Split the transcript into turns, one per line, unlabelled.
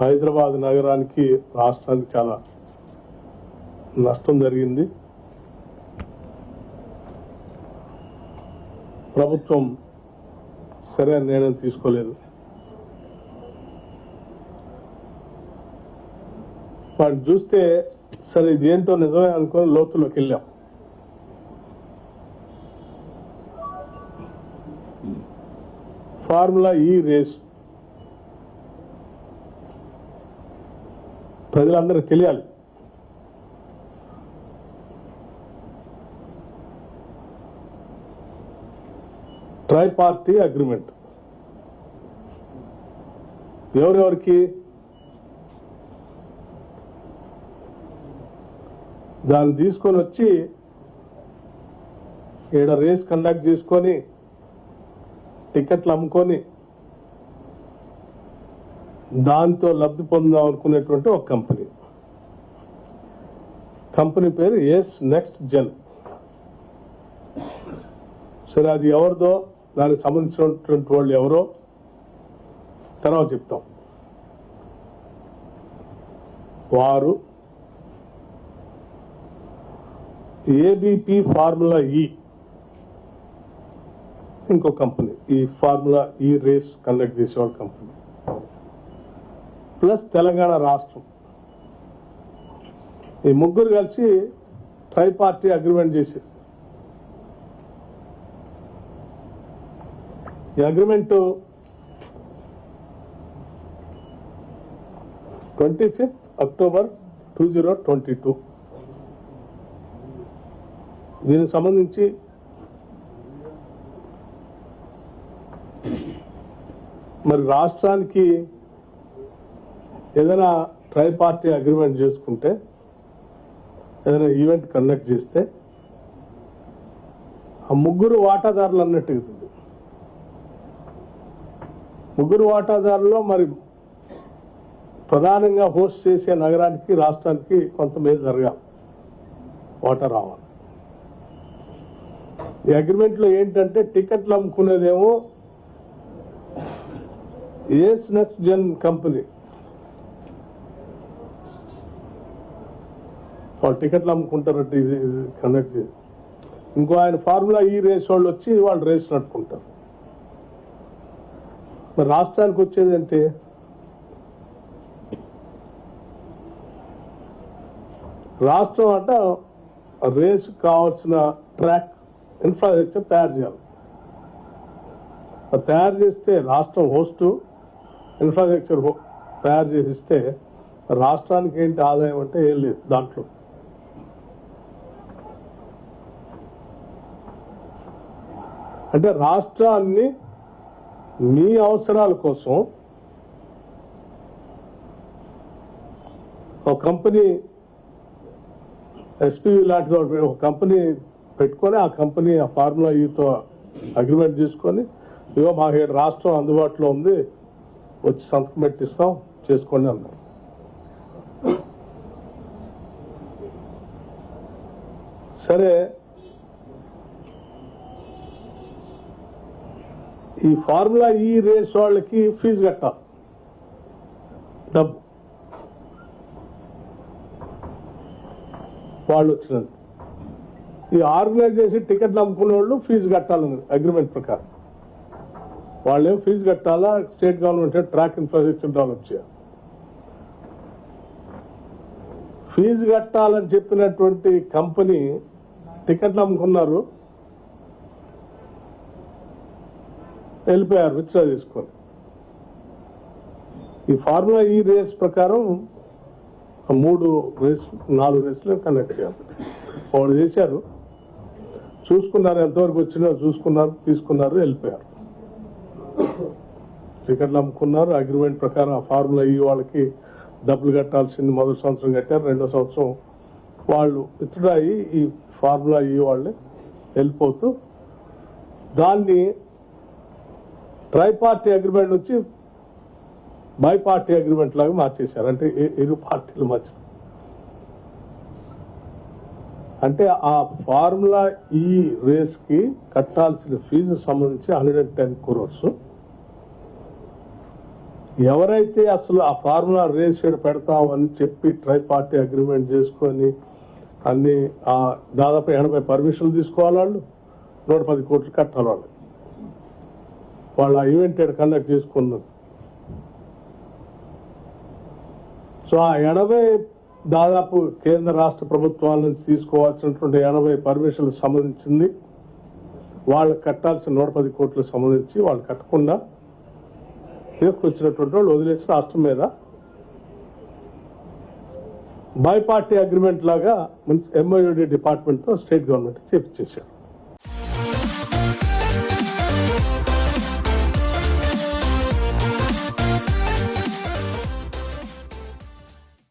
హైదరాబాద్ నగరానికి రాష్ట్రానికి చాలా నష్టం జరిగింది. ప్రభుత్వం సరైన నిర్ణయం తీసుకోలేదు. వాటిని చూస్తే సరే ఇదేంటో నిజమే అనుకొని లోతులోకి వెళ్ళాం. ఫార్ములా ఈ రేస్ ప్రజలందరూ తెలియాలి. Tri party agreement. ఎవరెవరికి? దాన్ని తీసుకొని వచ్చి ఈడ రేస్ కండక్ట్ చేసుకొని టికెట్లు అమ్ముకొని దాంతో లబ్ధి పొందాం అనుకునేటువంటి ఒక కంపెనీ. కంపెనీ పేరు ఎస్ నెక్స్ట్ జెన్ సరే అది ఎవరిదో దానికి సంబంధించినటువంటి వాళ్ళు ఎవరో తర్వాత చెప్తాం. వారు ఏబిపి ఫార్ములా ఈ ఇంకో కంపెనీ. ఈ ఫార్ములా ఈ రేస్ కండక్ట్ చేసేవాళ్ళ కంపెనీ. ప్లస్ తెలంగాణ రాష్ట్రం. ఈ ముగ్గురు కలిసి ట్రై పార్టీ అగ్రిమెంట్ చేశారు. ఈ agreement twenty fifth October two zero twenty two దీనికి సంబంధించి మరి రాష్ట్రానికి ఏదైనా ట్రై పార్టీ అగ్రిమెంట్ చేసుకుంటే ఏదైనా ఈవెంట్ కండక్ట్ చేస్తే ఆ ముగ్గురు వాటాదారులు అన్నట్టు ముగ్గురు వాటాదారుల్లో మరి ప్రధానంగా హోస్ట్ చేసే నగరానికి రాష్ట్రానికి కొంత మేలు జరగాలి. వాటా రావాలి. ఈ అగ్రిమెంట్లో ఏంటంటే టికెట్లు అమ్ముకునేదేమో ఏస్ నెక్స్ట్ జన్ కంపెనీ వాళ్ళు టికెట్లు అమ్ముకుంటారట ఇది కండక్ట్ ఇంకో ఆయన ఫార్ములా ఈ రేస్ వాళ్ళు వచ్చి వాళ్ళు రేస్ నడుపుకుంటారు. మరి రాష్ట్రానికి వచ్చేది అంటే? రాష్ట్రం అంట రేస్ కావాల్సిన ట్రాక్ ఇన్ఫ్రాస్ట్రక్చర్ తయారు చేయాలి. అది తయారు చేస్తే రాష్ట్రం హోస్ట్ ఇన్ఫ్రాస్ట్రక్చర్ తయారు చేసిస్తే రాష్ట్రానికి ఏంటి ఆదాయం అంటే ఏం లేదు దాంట్లో. అంటే రాష్ట్రాన్ని మీ అవసరాల కోసం ఒక కంపెనీ ఎస్పీవి లాంటిది ఒక కంపెనీ పెట్టుకొని ఆ కంపెనీ ఆ ఫార్ములా ఈతో అగ్రిమెంట్ తీసుకొని ఇవో మా ఏడు రాష్ట్రం అందుబాటులో ఉంది వచ్చి సంతకం పెట్టిస్తాం చేసుకోండి అన్నారు. సరే ఈ ఫార్ములా ఈ రేస్ వాళ్ళకి ఫీజు కట్టాలి డబ్బు. వాళ్ళు వచ్చినందుకు. ఈ ఆర్గనైజ్ చేసి టికెట్లు అమ్ముకునే వాళ్ళు ఫీజు కట్టాలని అగ్రిమెంట్ ప్రకారం. వాళ్ళు ఏం ఫీజు కట్టాలా? State government track infrastructure develop చేయాలి. ఫీజు కట్టాలని చెప్పినటువంటి కంపెనీ టికెట్లు అమ్ముకున్నారు వెళ్ళిపోయారు విత్డ్రా తీసుకొని. ఈ ఫార్ములా ఈ రేస్ ప్రకారం మూడు రేస్ నాలుగు రేసులు కండక్ట్ చేయాలి. వాళ్ళు చేశారు. చూసుకున్నారు ఎంతవరకు వచ్చినా చూసుకున్నారు తీసుకున్నారు వెళ్ళిపోయారు. టికెట్లు అమ్ముకున్నారు. అగ్రిమెంట్ ప్రకారం ఆ ఫార్ములా ఈ వాళ్ళకి డబ్బులు కట్టాల్సింది మొదటి సంవత్సరం కట్టారు. రెండో సంవత్సరం వాళ్ళు ఇతడాయి ఈ ఫార్ములా ఈ వాళ్ళే వెళ్ళిపోతూ దాన్ని ట్రై పార్టీ అగ్రిమెంట్ నుంచి బై పార్టీ అగ్రిమెంట్ లాగా మార్చేశారు. అంటే ఇరు పార్టీల మధ్య. అంటే ఆ ఫార్ములా ఈ రేస్కి కట్టాల్సిన ఫీజు సంబంధించి హండ్రెడ్ అండ్ టెన్ క్రోర్స్. ఎవరైతే అసలు ఆ ఫార్ములా రేషియడ్ పెడతామని చెప్పి ట్రై పార్టీ అగ్రిమెంట్ చేసుకొని అన్ని ఆ దాదాపు ఎనభై పర్మిషన్లు తీసుకోవాలి వాళ్ళు నూట పది కోట్లు కట్టాలి వాళ్ళు. వాళ్ళు ఆ ఈవెంట్ కండక్ట్ చేసుకున్నారు. సో ఆ ఎనభై దాదాపు కేంద్ర రాష్ట్ర ప్రభుత్వాల నుంచి తీసుకోవాల్సినటువంటి ఎనభై పర్మిషన్లకు సంబంధించింది. వాళ్ళకి కట్టాల్సిన నూట పది కోట్లకు సంబంధించి వాళ్ళు కట్టకుండా తీసుకొచ్చినటువంటి వాళ్ళు వదిలేసి రాష్ట్రం మీద. బై పార్టీ అగ్రిమెంట్ లాగా ఎంఓయూడి డిపార్ట్మెంట్తో స్టేట్ గవర్నమెంట్ చేపించేశారు.